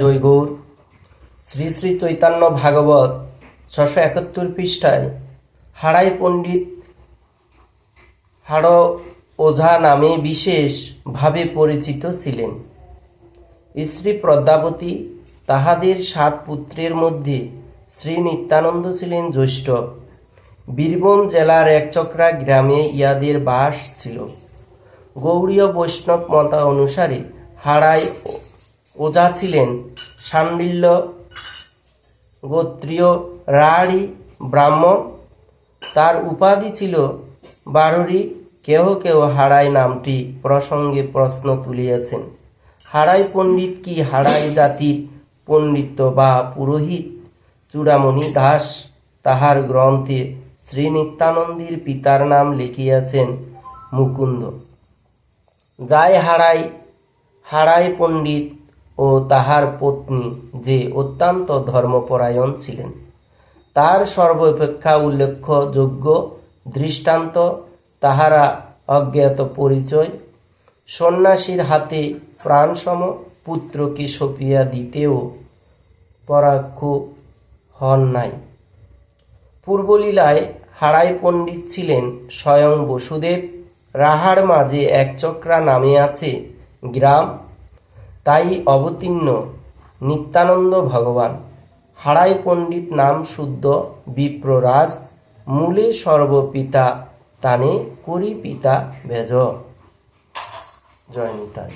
জয় গৌর শ্রী শ্রী চৈতন্য ভাগবত ছশো একাত্তর পৃষ্ঠায় হাড়াই পণ্ডিত হাড় ওঝা নামে বিশেষভাবে পরিচিত ছিলেন। স্ত্রী পদ্মাবতী তাহাদের সাত পুত্রের মধ্যে শ্রী নিত্যানন্দ ছিলেন জ্যৈষ্ঠ। বীরভূম জেলার একচক্রা গ্রামে ইয়াদের বাস ছিল। গৌড়ীয় বৈষ্ণব মতা অনুসারে হাড়াই ও- ওঝা ছিলেন সান্দিল্য গোত্রীয় রাঢ়ী ব্রাহ্মণ। তার উপাধি ছিল বারুরি কেহ কেহ হারাই নামটি প্রসঙ্গে প্রশ্ন তুলিয়াছেন। হারাই পণ্ডিত কি হারাই জাতির পণ্ডিত বা পুরোহিত? চূড়ামণি দাস তাহার গ্রন্থে শ্রী নিত্যানন্দের পিতার নাম লিখিয়াছেন মুকুন্দ। যাই হারাই হারাই পণ্ডিত ও তাহার পত্নী যে অত্যন্ত ধর্মপরায়ণ ছিলেন। তার সর্বাপেক্ষা উল্লেখযোগ্য দৃষ্টান্ত, তাহারা অজ্ঞাত পরিচয়, সন্ন্যাসীর হাতে প্রাণসম পুত্রকে সঁপিয়া দিতেও পরাক্ষ হন নাই। পূর্বলীলায় হারাই পণ্ডিত ছিলেন স্বয়ং বসুদেব। রাহার মাঝে একচক্রা নামে আছে গ্রাম তাই অবতীর্ণ নিত্যানন্দ ভগবান। হারাই পণ্ডিত নাম শুদ্ধ বিপ্ররাজ, মূলে সর্বপিতা তানে করি পিতা ভেজ। জয় নিতাই।